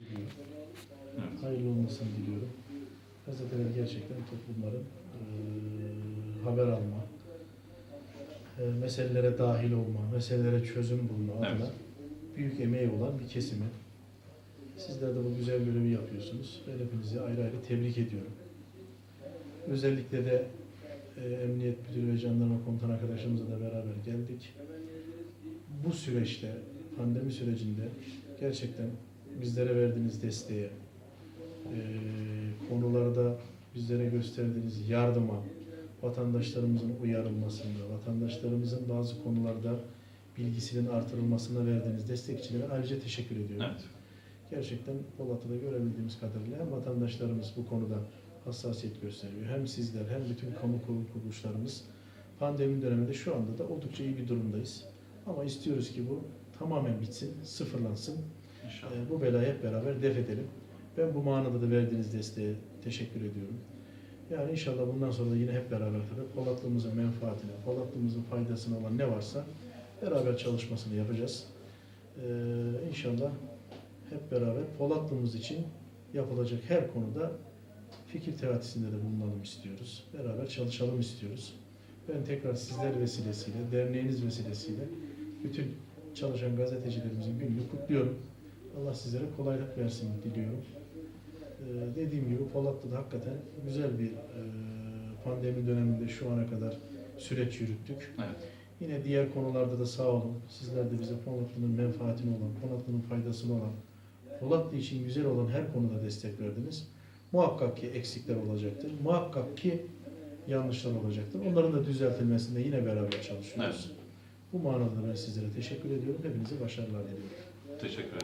Evet. Hayırlı olmasını diliyorum. Gazeteler gerçekten toplumların eee, haber alma, eee, meselelere dahil olma, meselelere çözüm bulma Evet. adına büyük emeği olan bir kesimi. Sizler de bu güzel görevi yapıyorsunuz. Ben hepinizi ayrı ayrı tebrik ediyorum. Özellikle de eee, Emniyet Müdürü ve Jandarma Komutan arkadaşlarımızla da beraber geldik. Bu süreçte, pandemi sürecinde gerçekten bizlere verdiğiniz desteğe, konularda bizlere gösterdiğiniz yardıma, vatandaşlarımızın uyarılmasında, vatandaşlarımızın bazı konularda bilgisinin artırılmasına verdiğiniz destek için de ben ayrıca teşekkür ediyorum. Evet. Gerçekten Polat'ta görebildiğimiz kadarıyla hem vatandaşlarımız bu konuda hassasiyet gösteriyor, hem sizler hem bütün kamu kuruluşlarımız pandemi döneminde şu anda da oldukça iyi bir durumdayız. Ama istiyoruz ki bu tamamen bitsin, sıfırlansın. Ee, bu belayı hep beraber def edelim. Ben bu manada da verdiğiniz desteğe teşekkür ediyorum. Yani inşallah bundan sonra da yine hep beraber tabii Polatlığımızın menfaatine, Polatlığımızın faydasına olan ne varsa beraber çalışmasını yapacağız. Ee, inşallah hep beraber Polatlığımız için yapılacak her konuda fikir teatisinde de bulunalım istiyoruz. Beraber çalışalım istiyoruz. Ben tekrar sizler vesilesiyle, derneğiniz vesilesiyle bütün çalışan gazetecilerimizin gününü kutluyorum. Allah sizlere kolaylık versin diliyorum. Ee, dediğim gibi Polatlı'da hakikaten güzel bir e, pandemi döneminde şu ana kadar süreç yürüttük. Evet. Yine diğer konularda da sağ olun. Sizler de bize Polatlı'nın menfaatine olan, Polatlı'nın faydasına olan, Polatlı için güzel olan her konuda destek verdiniz. Muhakkak ki eksikler olacaktır. Muhakkak ki yanlışlar olacaktır. Onların da düzeltilmesinde yine beraber çalışıyoruz. Bu manada ben sizlere teşekkür ediyorum. Hepinize başarılar diliyorum. Teşekkür ederim.